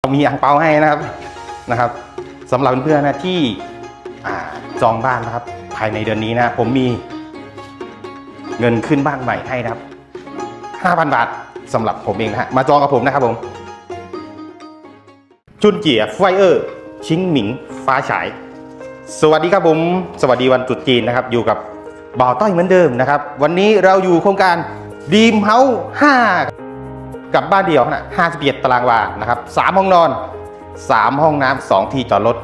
เรามีอ่างเปาให้นะครับนะครับสำหรับเพื่อนๆนะที่จองบ้านนะครับ ภายในเดือนนี้นะผมมีเงินขึ้นบ้านใหม่ให้นะครับ 5,000 บาทสำหรับผมเองนะฮะมาจองกับผมนะครับผม จุนเจียไฟเออร์ชิงหมิงฟ้าฉาย สวัสดีครับผม สวัสดีวันตรุษจีนนะครับ อยู่กับบ่าวต้อยเหมือนเดิมนะครับ วันนี้เราอยู่โครงการดีมเฮาส์5 กับบ้านเดี่ยวนะ51ตารางวานะครับ3ห้องนอน 3 ห้องน้ำ2ที่จอดรถ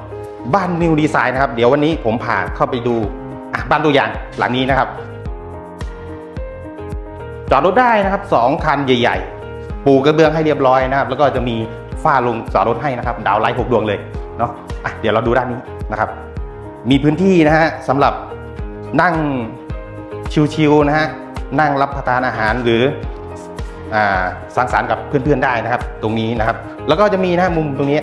บ้านนิวดีไซน์นะครับ เดี๋ยววันนี้ผมพาเข้าไปดูบ้านตัวอย่างหลังนี้นะครับ จอดรถได้นะครับสองคันใหญ่ ๆ ปูกระเบื้องให้เรียบร้อยนะครับ แล้วก็จะมีฝ้าลงจอดรถให้นะครับ ดาวไลท์หกดวงเลยเนาะะเดี๋ยวเราดูด้านนี้นะครับ มีพื้นที่นะฮะสำหรับนั่งชิวๆนะฮะนั่งรับประทานอาหารหรือ สังสรรค์กับเพื่อนๆได้นะครับ ตรงนี้นะครับ แล้วก็จะมีนะมุมตรงนี้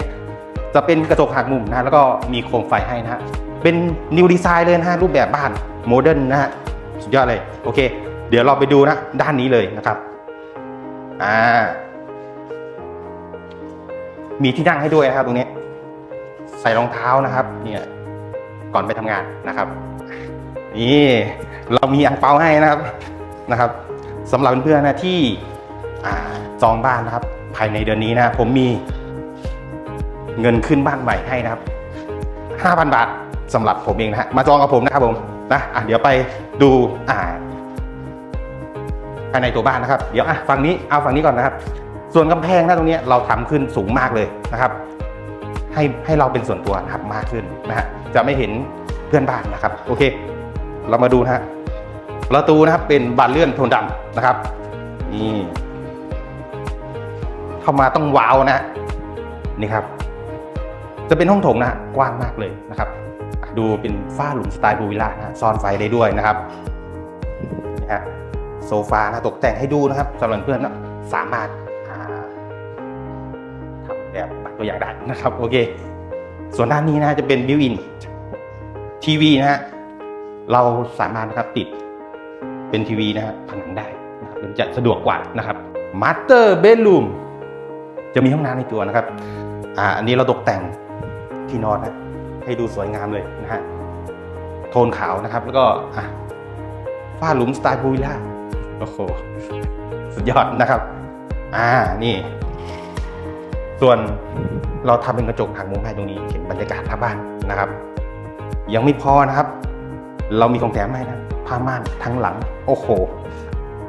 จะเป็นกระจกหักมุมนะแล้วก็มีโคมไฟให้นะฮะเป็นนิวดีไซน์เลยนะฮะรูปแบบบ้านโมเดิร์นนะฮะสุดยอดเลยโอเค เดี๋ยวเราไปดูนะด้านนี้เลยนะครับอ่ามีที่นั่งให้ด้วยนะครับ ตรงนี้ ใส่รองเท้านะครับ เนี่ยก่อนไปทำงานนะครับ นี่เรามีอ่างเปาให้นะครับนะครับสำหรับเพื่อนๆนะที่ จองบ้านนะครับ ภายในเดือนนี้นะผมมีเงินขึ้นบ้านใหม่ให้นะครับ 5,000 บาทสำหรับผมเองนะฮะมาจองกับผมนะครับผมนะอะเดี๋ยวไปดูอ่าภายในตัวบ้านนะครับ เดี๋ยวอะฝั่งนี้เอาฝั่งนี้ก่อนนะครับ ส่วนกำแพงนะตรงนี้เราทำขึ้นสูงมากเลยนะครับ ให้ให้เราเป็นส่วนตัวนะครับมากขึ้นนะฮะจะไม่เห็นเพื่อนบ้านนะครับ โอเค เรามาดูนะฮะประตูนะครับเป็นบานเลื่อนโทนดำนะครับนี่ เข้ามาต้องว้าวนะนี่ครับ จะเป็นห้องโถงนะกว้างมากเลยนะครับ ดูเป็นฝ้าหลุมสไตล์บูวิลล่านะซ่อนไฟได้ด้วยนะครับนี่ฮะโซฟานะตกแต่งให้ดูนะครับสำหรับเพื่อนนะสามารถาทำแบบตัวอย่างได้นะครับ โอเค ส่วนด้านนี้นะฮะจะเป็นบิวอินทีวีนะฮะเราสามารถนะครับติดเป็นทีวีนะฮะผนังได้นะครับมันจะสะดวกกว่านะครับมาสเตอร์เบดรูม จะมีห้องน้ำในตัวนะครับอ่าอันนี้เราตกแต่งที่นอนนะให้ดูสวยงามเลยนะฮะโทนขาวนะครับ แล้วก็อะฝ้าหลุมสไตล์พูวิล่าโอ้โหสุดยอดนะครับ อ่านี่ ส่วนเราทำเป็นกระจกหักมุมให้ตรงนี้เห็นบรรยากาศหน้าบ้านนะครับ ยังไม่พอนะครับ เรามีของแถมให้นะผ้าม่านทั้งหลัง โอ้โห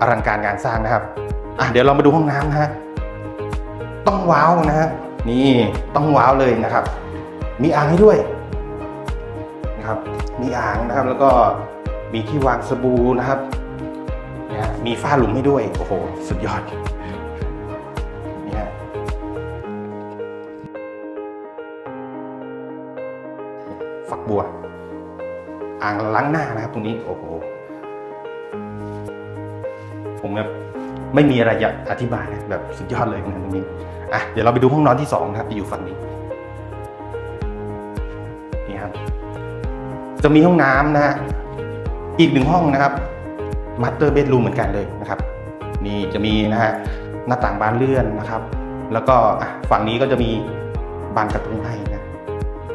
อลังการงานสร้างนะครับ อะเดี๋ยวเรามาดูห้องน้ำนะฮะ ต้องว้าวนะฮะนี่ต้องว้าวเลยนะครับ มีอ่างให้ด้วยนะครับ มีอ่างนะครับแล้วก็มีที่วางสบู่นะครับนะมีฝ้าหลุมให้ด้วยโอ้โหสุดยอดนี่ฮะฝักบัว อ่างล้างหน้านะครับตรงนี้โอ้โหผมแบบ ไม่มีอะไรจะอธิบายนะแบบสุดยอดเลยนะตรงนี้อะเดี๋ยวเราไปดูห้องนอนที่สองนะครับที่อยู่ฝั่งนี้นี่ครับจะมีห้องน้ำนะฮะอีกหนึ่งห้องนะครับมาสเตอร์เบดรูมเหมือนกันเลยนะครับ นี่จะมีนะฮะหน้าต่างบานเลื่อนนะครับ แล้วก็อะฝั่งนี้ก็จะมีบานกระตุ้งให้นะ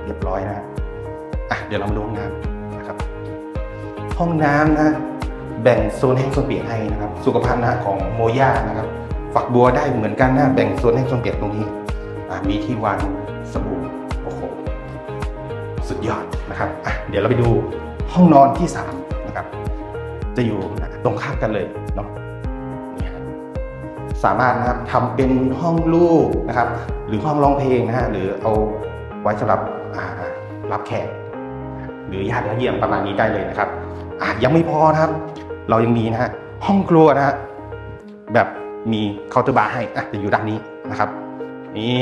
เรียบร้อยนะฮะอะเดี๋ยวเรามาดูห้องน้ำนะครับ ห้องน้ำนะ แบ่งโซนแห้งโซนเปียกให้นะครับ สุขภัณฑ์นะของโมย่านะครับ ฝักบัวได้เหมือนกันนะแบ่งโซนแห้งโซนเปียกตรงนี้อ่ามีที่วางสบู่โอ้โหสุดยอดนะครับอะเดี๋ยวเราไปดูห้องนอนที่สามนะครับ จะอยู่ตรงข้ามกันเลยเนาะสามารถนะครับทำเป็นห้องลูกนะครับ หรือห้องร้องเพลงนะฮะหรือเอาไว้สำหรับรับแขกหรือญาติเยี่ยมประมาณนี้ได้เลยนะครับอะยังไม่พอนะครับ เรายังมีนะฮะห้องครัวนะฮะแบบมีเคาน์เตอร์บาร์ให้อะจะอยู่ด้านนี้นะครับนี่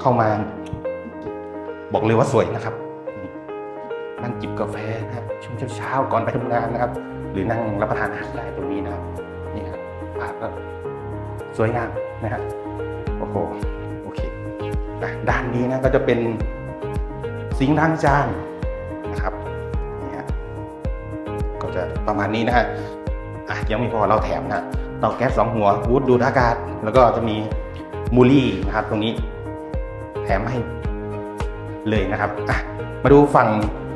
เข้ามา บอกเลยว่าสวยนะครับนั่งจิบกาแฟนะครับช่วงเช้าๆก่อนไปทำงานนะครับ หรือนั่งรับประทานอาหารได้ตรงนี้นะครับนี่ครับภาพก็สวยงามนะครับโอ้โหโอเคอ่ด้านนี้นะก็จะเป็นซิงค์ล้างจาน ประมาณนี้นะฮะอะยังไม่พอเราแถมนะเตาแก๊สสองหัววูดดูดอากาศ แล้วก็จะมีมูลี่นะครับตรงนี้ แถมให้เลยนะครับอะมาดูฝั่ง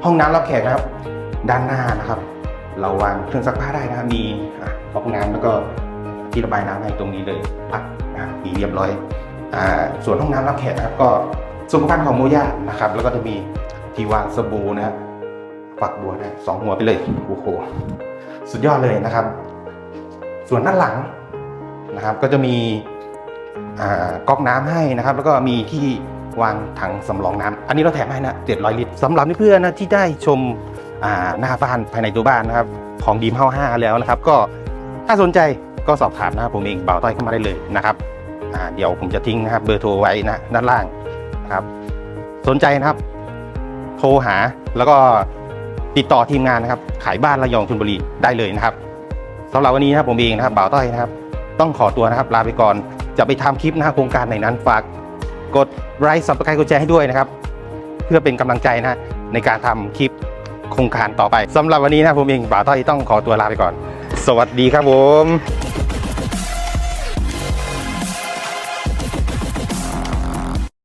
ห้องน้ำรับแขกนะครับ ด้านหน้านะครับ เราวางเครื่องซักผ้าได้นะครับมีอะก๊อกน้ำแล้วก็ที่ระบายน้ำให้ตรงนี้เลยพักอะมีเรียบร้อยอ่าส่วนห้องน้ำรับแขกนะครับ ก็สุขภัณฑ์ของโมย่านะครับ แล้วก็จะมีที่วางสบู่นะครับ ฝักบัวนะสองหัวไปเลยโอ้โหสุดยอดเลยนะครับ ส่วนด้านหลังนะครับ ก็จะมีก๊อกน้ำให้นะครับ แล้วก็มีที่วางถังสำรองน้ำอันนี้เราแถมให้นะ700 ลิตรสำหรับเพื่อนๆนะที่ได้ชมหน้าบ้านภายในตัวบ้านนะครับ ของดีมเฮาห้าแล้วนะครับ ก็ถ้าสนใจก็สอบถามนะครับผมเองเบาต้อยเข้ามาได้เลยนะครับเดี๋ยวผมจะทิ้งนะครับเบอร์โทรไว้นะด้านล่างนะครับ สนใจนะครับ โทรหาแล้วก็ ติดต่อทีมงานนะครับ ขายบ้านระยองชลบุรีได้เลยนะครับสำหรับวันนี้นะครับผมเองนะครับบ่าวต้อยนะครับ ต้องขอตัวนะครับลาไปก่อนจะไปทำคลิปนะครับโครงการไหนนั้นฝากกดไลค์สับสไครต์กดแชร์ให้ด้วยนะครับ เพื่อเป็นกำลังใจนะฮะในการทำคลิปโครงการต่อไปสำหรับวันนี้นะผมเองบ่าวต้อยต้องขอตัวลาไปก่อน สวัสดีครับผม